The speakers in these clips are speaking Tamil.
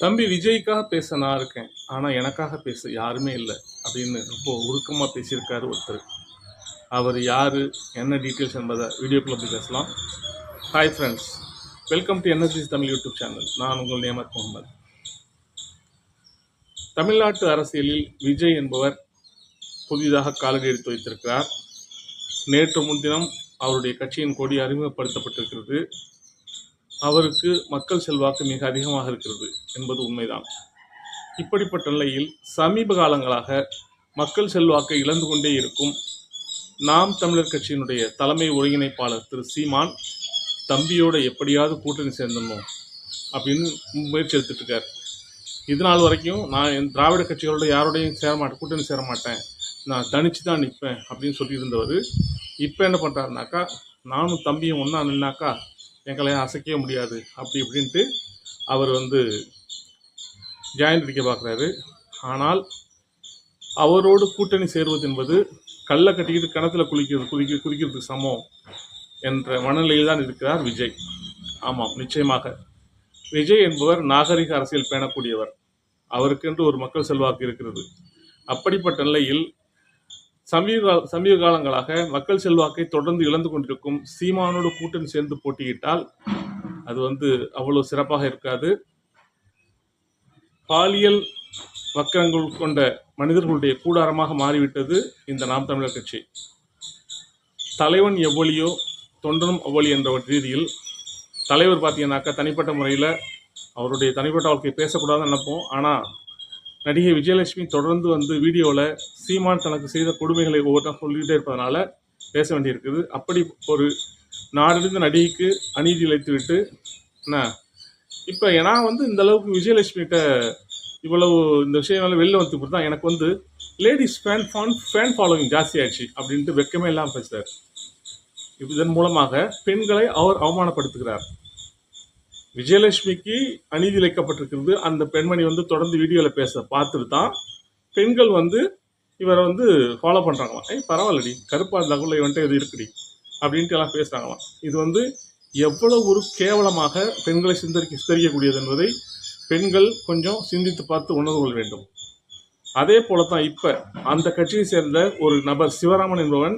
தம்பி விஜய்க்காக பேச நான் இருக்கேன். ஆனால் எனக்காக பேச யாருமே இல்லை. அப்படின்னு ரொம்ப உருக்கமாக பேசியிருக்காரு ஒருத்தர். அவர் யார் என்ன டீட்டெயில்ஸ் என்பதை வீடியோக்குள்ள போய் பேசலாம். Hi friends welcome to NSC Tamil YouTube channel. நான் உங்கள் நேமர் முகமது. தமிழ்நாட்டு அரசியலில் விஜய் என்பவர் புதிதாக காலடி எடுத்து வைத்திருக்கிறார். நேற்று முன்தினம் அவருடைய கட்சியின் கொடி அறிமுகப்படுத்தப்பட்டிருக்கிறது. அவருக்கு மக்கள் செல்வாக்கு மிக அதிகமாக இருக்கிறது என்பது உண்மைதான். இப்படிப்பட்ட நிலையில் சமீப காலங்களாக மக்கள் செல்வாக்கை இழந்து கொண்டே இருக்கும் நாம் தமிழர் கட்சியினுடைய தலைமை ஒருங்கிணைப்பாளர் திரு. சீமான் தம்பியோட எப்படியாவது கூட்டணி சேர்ந்துடணும் அப்படின்னு முயற்சி எடுத்துட்டு இருக்கார். இது நாள் வரைக்கும் நான் என் திராவிட கட்சிகளோட யாரோடையும் சேர மாட்டேன் கூட்டணி சேர மாட்டேன். நான் தனிச்சு தான் நிற்பேன் அப்படின்னு சொல்லியிருந்தவர். இப்போ என்ன பண்ணுறாருனாக்கா நானும் தம்பியும் ஒன்றா நின்னாக்கா எங்களை அசைக்கவே முடியாது. அப்படி இப்படின்ட்டு அவர் வந்து ஜாயின் அடிக்க பார்க்குறாரு. ஆனால் அவரோடு கூட்டணி சேருவது என்பது கல்லை கட்டிக்கிட்டு கிணத்துல குளிக்கிறது குதிக்க குதிக்கிறதுக்கு சமம் என்ற மனநிலையில் தான் இருக்கிறார் விஜய். ஆமாம் நிச்சயமாக. விஜய் என்பவர் நாகரிக அரசியல் பேணக்கூடியவர். அவருக்கென்று ஒரு மக்கள் செல்வாக்கு இருக்கிறது. அப்படிப்பட்ட நிலையில் சமீப சமீப காலங்களாக மக்கள் செல்வாக்கை தொடர்ந்து இழந்து கொண்டிருக்கும் சீமானோடு கூட்டணி சேர்ந்து போட்டியிட்டால் அது வந்து அவ்வளவு சிறப்பாக இருக்காது. பாலியல் வக்கரங்கள் கொண்ட மனிதர்களுடைய கூடாரமாக மாறிவிட்டது இந்த நாம் தமிழர் கட்சி. தலைவன் எவ்வளியோ தொண்டனும் அவ்வளி என்ற ஒரு ரீதியில் தலைவர் பார்த்தீங்கன்னாக்கா தனிப்பட்ட முறையில் அவருடைய தனிப்பட்ட வாழ்க்கையை பேசக்கூடாதுன்னு நினைப்போம். ஆனால் நடிகை விஜயலட்சுமி தொடர்ந்து வந்து வீடியோவில் சீமான் தனக்கு செய்த கொடுமைகளை ஒவ்வொருத்தரும் சொல்லிக்கிட்டே இருப்பதனால பேச வேண்டியிருக்குது. அப்படி ஒரு நாடறிந்த நடிகைக்கு அநீதி இழைத்துவிட்டு என்ன? இப்போ நான் வந்து இந்த அளவுக்கு விஜயலட்சுமிகிட்ட இவ்வளவு இந்த விஷயம் வெளில வந்து தான். எனக்கு வந்து ladies fan fan fan following ஜாஸ்தி ஆயிடுச்சு அப்படின்ட்டு வெக்கமே இல்லாமல் பேசுகிறார் இதன் மூலமாக பெண்களை அவர் அவமானப்படுத்துகிறார். விஜயலட்சுமிக்கு அநீதி இழைக்கப்பட்டிருக்கிறது. அந்த பெண்மணி வந்து தொடர்ந்து வீடியோவில் பேச பார்த்துட்டு தான் பெண்கள் வந்து இவரை வந்து ஃபாலோ பண்ணுறாங்களாம் ஏய் பரவாயில்லடி கருப்பா தகவலை இவன்ட்டு இது இருக்குடி அப்படின்ட்டு எல்லாம் பேசுகிறாங்களாம் இது வந்து எவ்வளவு ஒரு கேவலமாக பெண்களை சிந்தரிக்க சித்தரிக்கக்கூடியது என்பதை பெண்கள் கொஞ்சம் சிந்தித்து பார்த்து உணர்ந்து கொள்ள வேண்டும். அதே போல தான் இப்போ அந்த கட்சியை சேர்ந்த ஒரு நபர் சிவராமன் என்பவன்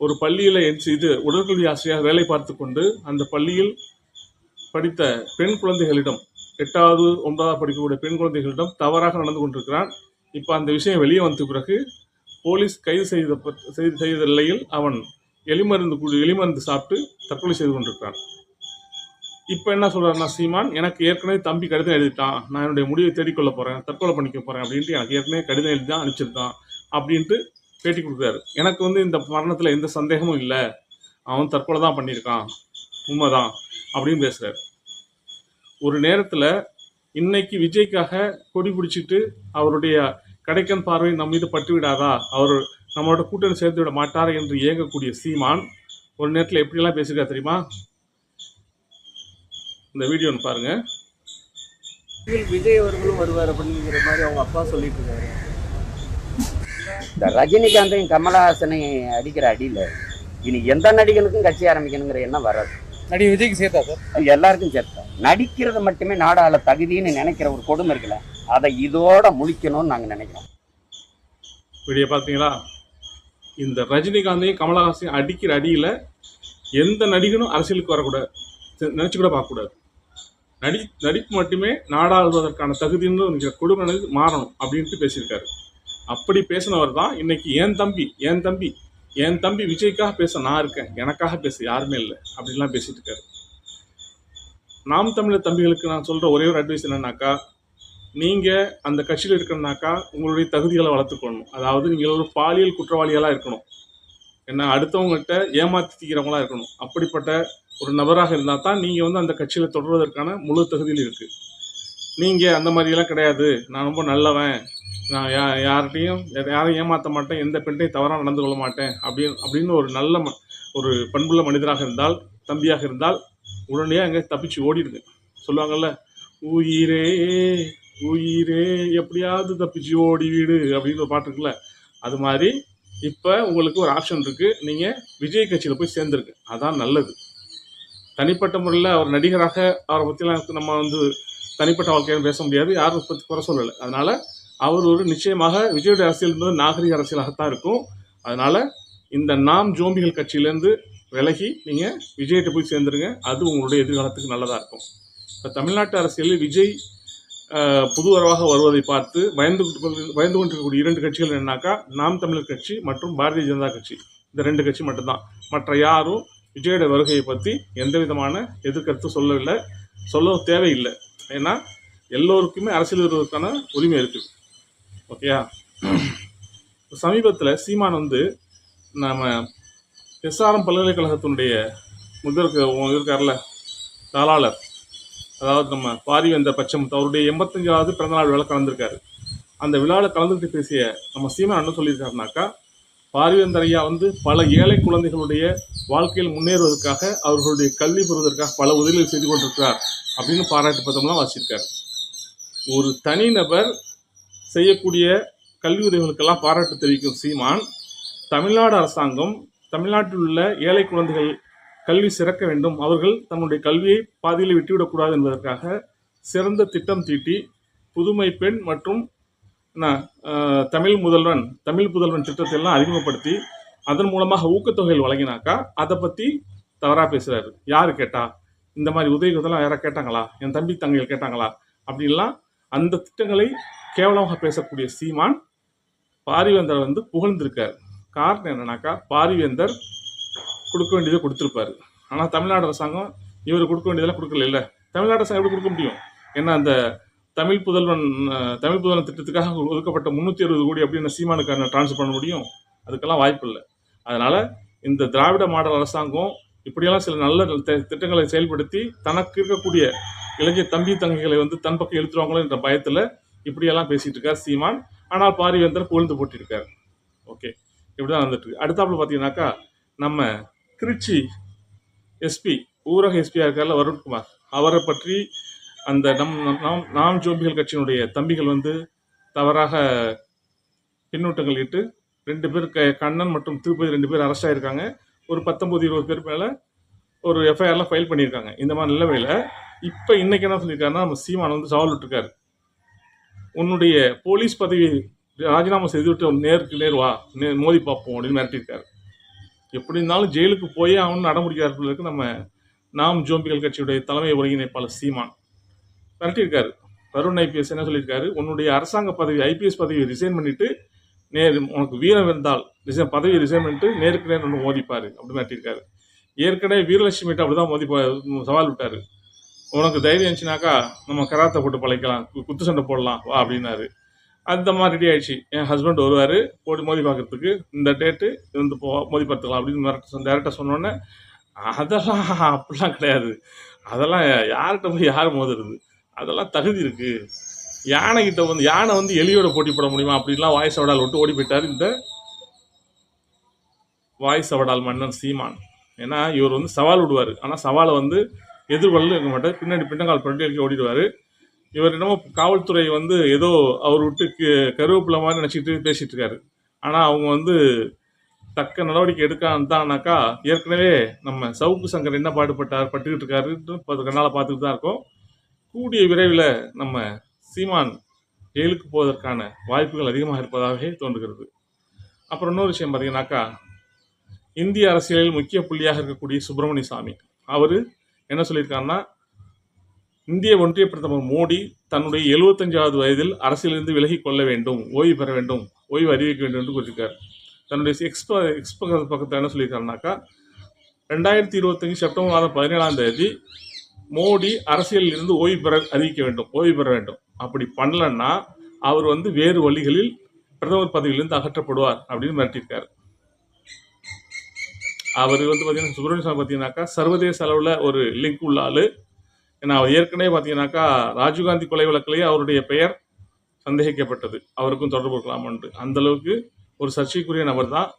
ஒரு பள்ளியில் இது உடற்கல்வி ஆசிரியர் வேலை பார்த்து கொண்டு அந்த பள்ளியில் படித்த பெண் குழந்தைகளிடம் எட்டாவது ஒன்பதாவது படிக்கக்கூடிய பெண் குழந்தைகளிடம் தவறாக நடந்து கொண்டிருக்கிறான். இப்போ அந்த விஷயம் வெளியே வந்த பிறகு போலீஸ் கைது செய்த செய்து செய்த நிலையில் அவன் எலிமருந்து எலிமருந்து சாப்பிட்டு தற்கொலை செய்து கொண்டிருக்கிறான். இப்போ என்ன சொல்கிறாருன்னா சீமான் எனக்கு ஏற்கனவே தம்பி கடிதம் எழுதிட்டான். நான் என்னுடைய முடிவை தேடிக்கொள்ள போகிறேன் தற்கொலை பண்ணிக்க போகிறேன் அப்படின்ட்டு எனக்கு ஏற்கனவே கடிதம் எழுதி தான் அனுப்பிச்சிருக்கான் அப்படின்ட்டு பேட்டி கொடுக்குறாரு. எனக்கு வந்து இந்த மரணத்தில் எந்த சந்தேகமும் இல்லை. அவன் தற்கொலை தான் பண்ணியிருக்கான். உண்மைதான் அப்படின்னு பேசுகிறாரு ஒரு நேரத்தில் இன்னைக்கு விஜய்க்காக கொடி பிடிச்சிட்டு அவருடைய கடைக்கன் பார்வை நம் மீது பட்டு விடாதா அவர் நம்மளோட கூட்டணி சேர்த்து விட மாட்டார் என்று ஏங்கக்கூடிய சீமான் ஒரு நேரத்தில் எப்படியெல்லாம் பேசியிருக்காரு தெரியுமா? இந்த வீடியோ ஒன்று பாருங்க. விஜய் அவர்களும் வருவார் அப்படிங்கிற மாதிரி அவங்க அப்பா சொல்லிட்டு இருக்காரு இந்த ரஜினிகாந்தையும் கமலஹாசனையும் அடிக்கிற அடியில் இனி எந்த நடிகனுக்கும் கட்சி ஆரம்பிக்கணுங்கிற எண்ணம் வராது. நடிகை விஜய்க்கு சேர்த்தா சார்? அது எல்லாருக்கும் சேர்த்தா. நடிக்கிறது மட்டுமே நாடாள தகுதின்னு நினைக்கிற ஒரு கொடுமை இருக்குல்ல அதை இதோட முழிக்கணும்னு நாங்கள் நினைக்கிறோம். வீடியோ பார்த்தீங்களா? இந்த ரஜினிகாந்தையும் கமலஹாசனையும் அடிக்கிற அடியில் எந்த நடிகனும் அரசியலுக்கு வரக்கூடாது. நினச்சி கூட பார்க்கக்கூடாது. நடி நடிப்பு மட்டுமே நாடாளுவதற்கான தகுதின்னு கொடுமை குடும்ப மாறணும் அப்படின்ட்டு பேசியிருக்காரு. அப்படி பேசினவர் தான் இன்னைக்கு என் தம்பி என் தம்பி என் தம்பி விஜய்க்காக பேச நான் இருக்கேன் எனக்காக பேச யாருமே இல்லை அப்படின்லாம் பேசிட்டு இருக்காரு. நாம் தமிழர் தம்பிகளுக்கு நான் சொல்கிற ஒரே ஒரு அட்வைஸ் என்னன்னாக்கா நீங்கள் அந்த கட்சியில் இருக்கணும்னாக்கா உங்களுடைய தகுதிகளை வளர்த்துக்கணும் அதாவது நீங்கள் ஒரு பாலியல் குற்றவாளிகளாக இருக்கணும். என்ன அடுத்தவங்ககிட்ட ஏமாத்திக்கிறவங்களாக இருக்கணும். அப்படிப்பட்ட ஒரு நபராக இருந்தால் தான் நீங்கள் வந்து அந்த கட்சியில் தொடர்வதற்கான முழு தகுதியில் இருக்குது நீங்கள் அந்த மாதிரியெல்லாம் கிடையாது. நான் ரொம்ப நல்லவன். நான் யா யார்கிட்டையும் யாரையும் ஏமாற்ற மாட்டேன். எந்த பெண்ணையும் தவறாக நடந்து கொள்ள மாட்டேன். அப்படின்னு அப்படின்னு ஒரு நல்ல ம- ஒரு பண்புள்ள மனிதராக இருந்தால் தம்பியாக இருந்தால் உடனடியாக அங்கே தப்பிச்சு ஓடிடுங்க சொல்லுவாங்கல்ல உயிரே உயிரே எப்படியாவது தப்பிச்சு ஓடி வீடு அப்படின்னு ஒரு பாட்டு இருக்குல்ல. அது மாதிரி இப்போ உங்களுக்கு ஒரு ஆப்ஷன் இருக்குது நீங்கள் விஜய் கட்சியில் போய் சேர்ந்துருக்கு. அதான் நல்லது. தனிப்பட்ட முறையில் அவர் நடிகராக அவரை பற்றிலாம் நம்ம வந்து தனிப்பட்ட வாழ்க்கையில பேச முடியாது. யாரும் பற்றி குறை சொல்லலை. அதனால் அவர் ஒரு நிச்சயமாக விஜயுடைய அரசியல் என்பது நாகரிக அரசியலாகத்தான் இருக்கும். அதனால் இந்த நாம் ஜோம்பிகள் கட்சியிலேருந்து விலகி நீங்கள் விஜய்கிட்ட போய் சேர்ந்துருங்க. அது உங்களுடைய எதிர்காலத்துக்கு நல்லதாக இருக்கும். இப்போ தமிழ்நாட்டு அரசியலில் விஜய் ஆஹ், புது வரவாக வருவதை பார்த்து பயந்து பயந்து கொண்டிருக்கக்கூடிய இரண்டு கட்சிகள் என்னன்னாக்கா நாம் தமிழர் கட்சி மற்றும் பாரதிய ஜனதா கட்சி. இந்த ரெண்டு கட்சி மட்டும்தான். மற்ற யாரும் விஜயோட வருகையை பற்றி எந்த விதமான எதிர்கருத்து சொல்லவில்லை. சொல்ல தேவையில்லை. ஏன்னா எல்லோருக்குமே அரசியல் வருவதற்கான உரிமை இருக்குது ஓகேயா? சமீபத்தில் சீமான் வந்து நம்ம எஸ்ஆர்எம் பல்கலைக்கழகத்தினுடைய முதல் இருக்கார்ல தாளாளர் அதாவது நம்ம பாரிவேந்தர் பச்சமுத்து அவருடைய எண்பத்தஞ்சாவது பிறந்தநாள் விழா கலந்துருக்காரு. அந்த விழாவில் கலந்துக்கிட்டு பேசிய நம்ம சீமா என்ன சொல்லியிருக்காருனாக்கா பாரிவேந்தரையா வந்து பல ஏழை குழந்தைகளுடைய வாழ்க்கையில் முன்னேறுவதற்காக அவர்களுடைய கல்வி பெறுவதற்காக பல உதவிகள் செய்து கொண்டிருக்கிறார் அப்படின்னு பாராட்டு பதம்லாம் வாசிச்சிருக்கார். ஒரு தனிநபர் செய்யக்கூடிய கல்வி உதவிகளுக்கெல்லாம் பாராட்டு தெரிவிக்கும் சீமான் தமிழ்நாடு அரசாங்கம் தமிழ்நாட்டில் உள்ள ஏழை குழந்தைகள் கல்வி சிறக்க வேண்டும். அவர்கள் தன்னுடைய கல்வியை பாதியில் விட்டுவிடக்கூடாது என்பதற்காக சிறந்த திட்டம் தீட்டி புதுமை பெண் மற்றும் தமிழ் முதல்வன் தமிழ் புதல்வன் திட்டத்தை எல்லாம் அறிமுகப்படுத்தி அதன் மூலமாக ஊக்கத்தொகைகள் வழங்கினாக்கா அதை பற்றி தவறாக பேசுகிறாரு யார் கேட்டா? இந்த மாதிரி உதவிகள்லாம் யாராவது கேட்டாங்களா? என் தம்பி தங்கைகள் கேட்டாங்களா? அப்படின்லாம் அந்த திட்டங்களை கேவலமாக பேசக்கூடிய சீமான் பாரிவேந்தர் வந்து புகழ்ந்திருக்கார். காரணம் என்னன்னாக்கா பாரிவேந்தர் கொடுக்க வேண்டியதை கொடுத்துருப்பாரு. ஆனால் தமிழ்நாடு அரசாங்கம் இவர் கொடுக்க வேண்டியதெல்லாம் கொடுக்கல இல்லை தமிழ்நாடு அரசாங்கம் எப்படி கொடுக்க முடியும்? ஏன்னா அந்த தமிழ் புதல்வன் தமிழ் புதல்வன் திட்டத்துக்காக ஒதுக்கப்பட்ட முந்நூற்றி அறுபது கோடி அப்படின்னு சீமானுக்கான டிரான்ஸ்ஃபர் பண்ண முடியும்? அதுக்கெல்லாம் வாய்ப்பு இல்லை அதனால் இந்த திராவிட மாடல் அரசாங்கம் இப்படியெல்லாம் சில நல்ல திட்டங்களை செயல்படுத்தி தனக்கு இருக்கக்கூடிய இளைஞர் தம்பி தங்கைகளை வந்து தன் பக்கம் எழுத்துருவாங்களோ என்ற பயத்தில் இப்படியெல்லாம் பேசிகிட்டு இருக்கார் சீமான். ஆனால் பாரிவேந்தர் புகழ்ந்து போட்டிருக்கார். ஓகே. இப்படி தான் வந்துட்டு இருக்கு. அடுத்தாப்புல பார்த்தீங்கன்னாக்கா நம்ம திருச்சி எஸ்பி ஊரக எஸ்பியாக இருக்கார்ல வருண்குமார். அவரை பற்றி அந்த நம் நாம் நாம் ஜோம்பிகள் கட்சியினுடைய தம்பிகள் வந்து தவறாக பின்னூட்டங்கள் இட்டு ரெண்டு பேர் க கண்ணன் மற்றும் திருப்பதி ரெண்டு பேர் அரெஸ்ட் ஆயிருக்காங்க. ஒரு பத்தொம்பது இருபது பேர் மேலே ஒரு எஃப்ஐஆர்லாம் ஃபைல் பண்ணியிருக்காங்க. இந்த மாதிரி நிலவையில் இப்போ இன்றைக்கி என்ன சொல்லியிருக்காருன்னா நம்ம சீமான் வந்து சவால் விட்டுருக்காரு. உன்னுடைய போலீஸ் பதவி ராஜினாமா செய்துவிட்டு நேருக்கு நேர் வா நே மோதி பார்ப்போம் அப்படின்னு மிரட்டியிருக்காரு. எப்படி இருந்தாலும் ஜெயிலுக்கு போயே அவனு நடமுடிக்கிறார்களுக்கு நம்ம நாம் ஜோம்பிகள் கட்சியுடைய தலைமை ஒருங்கிணைப்பாளர் சீமான் மிரட்டியிருக்காரு. வருண் ஐபிஎஸ் என்ன சொல்லியிருக்காரு? உன்னுடைய அரசாங்க பதவி ஐபிஎஸ் பதவியை ரிசைன் பண்ணிவிட்டு நேர் உனக்கு வீரம் இருந்தால் ரிசைன் பதவியை ரிசைன் பண்ணிட்டு நேருக்கு நேர் ஒன்று மோதிப்பார் அப்படின்னு மிரட்டியிருக்காரு. ஏற்கனவே வீரலட்சுமிகிட்ட அப்படிதான் மோதி சவால் விட்டார். உனக்கு தைரியம் இருந்துச்சுனாக்கா நம்ம கராத்தை போட்டு பழைக்கலாம் குத்து சண்டை போடலாம் வா அப்படின்னாரு. அந்த மாதிரி ரெடி ஆயிடுச்சு. என் ஹஸ்பண்ட் வருவார் ஓடி மோதி பார்க்கறதுக்கு. இந்த டேட்டு வந்து போ மோதி பார்த்துக்கலாம் அப்படின்னு மிரட்ட டேரெக்டாக சொன்னோன்னே அதெல்லாம் அப்படிலாம் கிடையாது. அதெல்லாம் யார்கிட்ட போய் யார் மோதுறது? அதெல்லாம் தகுதி இருக்குது யானைகிட்ட வந்து யானை வந்து எலியோட போட்டி போட முடியுமா அப்படின்லாம் வாய்ஸ் அவடால் விட்டு ஓடி போயிட்டார் இந்த வாய்ஸ் அவடால் மன்னன் சீமான். ஏன்னா இவர் வந்து சவால் விடுவார். ஆனால் சவாலை வந்து எதிர்கொள்ள இருக்க மாட்டார். பின்னாடி பின்னங்கால் பட்டியலுக்கு ஓடிடுவார். இவர் என்னமோ காவல்துறை வந்து ஏதோ அவர் விட்டு க- கருவேப்பிலை மாதிரி நினச்சிக்கிட்டு பேசிட்டு இருக்காரு. ஆனால் அவங்க வந்து தக்க நடவடிக்கை எடுக்காந்தானாக்கா ஏற்கனவே நம்ம சவுக்கு சங்கர் என்ன பாடுபட்டார் பட்டுக்கிட்டு இருக்காருன்னு பத்து கண்ணால் பார்த்துக்கிட்டு தான் இருக்கோம். கூடிய விரைவில் நம்ம சீமான் ஜெயிலுக்கு போவதற்கான வாய்ப்புகள் அதிகமாக இருப்பதாகவே தோன்றுகிறது. அப்புறம் இன்னொரு விஷயம் பார்த்தீங்கன்னாக்கா இந்திய அரசியலில் முக்கிய புள்ளியாக இருக்கக்கூடிய சுப்பிரமணிய சாமி. அவர் என்ன சொல்லியிருக்காருன்னா இந்திய ஒன்றிய பிரதமர் மோடி தன்னுடைய எழுபத்தஞ்சாவது வயதில் அரசியலிருந்து விலகி கொள்ள வேண்டும் ஓய்வு பெற வேண்டும் ஓய்வு அறிவிக்க வேண்டும் என்று கூறியிருக்கார். தன்னுடைய எக்ஸ்ப எக்ஸ் பக்கத்தில் என்ன சொல்லியிருக்காருனாக்கா ரெண்டாயிரத்தி இருபத்தஞ்சு செப்டம்பர் மாதம் பதினேழாம் தேதி மோடி அரசியலில் இருந்து ஓய்வு பெற அறிவிக்க வேண்டும் ஓய்வு பெற வேண்டும். அப்படி பண்ணலன்னா அவர் வந்து வேறு வழிகளில் பிரதமர் பதவியிலிருந்து அகற்றப்படுவார் அப்படின்னு மிரட்டியிருக்காரு. அவர் வந்து பார்த்தீங்கன்னா சுப்பிரமணிய சாமி பார்த்தீங்கன்னாக்கா சர்வதேச அளவில் ஒரு லிங்க் உள்ள ஆள். ஏன்னா அவர் ஏற்கனவே பார்த்தீங்கன்னாக்கா ராஜீவ்காந்தி கொலை வழக்கிலேயே அவருடைய பெயர் சந்தேகிக்கப்பட்டது. அவருக்கும் தொடர்பு இருக்கலாமன்ட்டு அந்த அளவுக்கு ஒரு சர்ச்சைக்குரிய நபர் தான்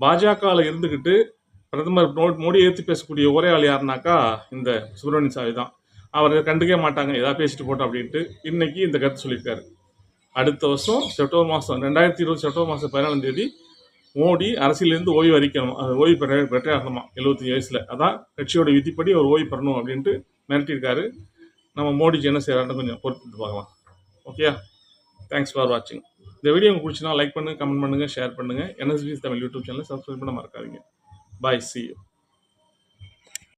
பாஜகவில் இருந்துக்கிட்டு பிரதமர் மோ- மோடியை ஏற்றி பேசக்கூடிய ஒரே ஆள் யாருனாக்கா இந்த சுப்பிரமணிய சாமி தான். அவர் கண்டுக்கவே மாட்டாங்க. ஏதாவது பேசிட்டு போட்டோம் அப்படின்ட்டு இன்னைக்கு இந்த கருத்து சொல்லியிருக்காரு. அடுத்த வருஷம் செப்டம்பர் மாதம் ரெண்டாயிரத்தி இருபது செப்டம்பர் மாதம் பதினாலாம் தேதி மோடி அரசியலேருந்து ஓய்வு அறிக்கணும் அது ஓய்வு பெற பெற்றே ஆகணுமா எழுபத்தஞ்சு வயசில். அதான் கட்சியோட விதிப்படி அவர் ஓய்வு பெறணும் அப்படின்ட்டு மிரட்டியிருக்காரு. நம்ம மோடிஜி என்ன செய்கிறாருன்னு கொஞ்சம் பொறுத்து பார்க்கலாம். ஓகேயா தேங்க்ஸ் ஃபார் வாட்சிங் இந்த வீடியோ உங்களுக்கு பிடிச்சினா லைக் பண்ணுங்கள் கமெண்ட் பண்ணுங்கள் ஷேர் பண்ணுங்கள் என்எஸ்பி தமிழ் யூடியூப் சேனலை சப்ஸ்கிரைப் பண்ண மறக்காதீங்க. பாய் சி யூ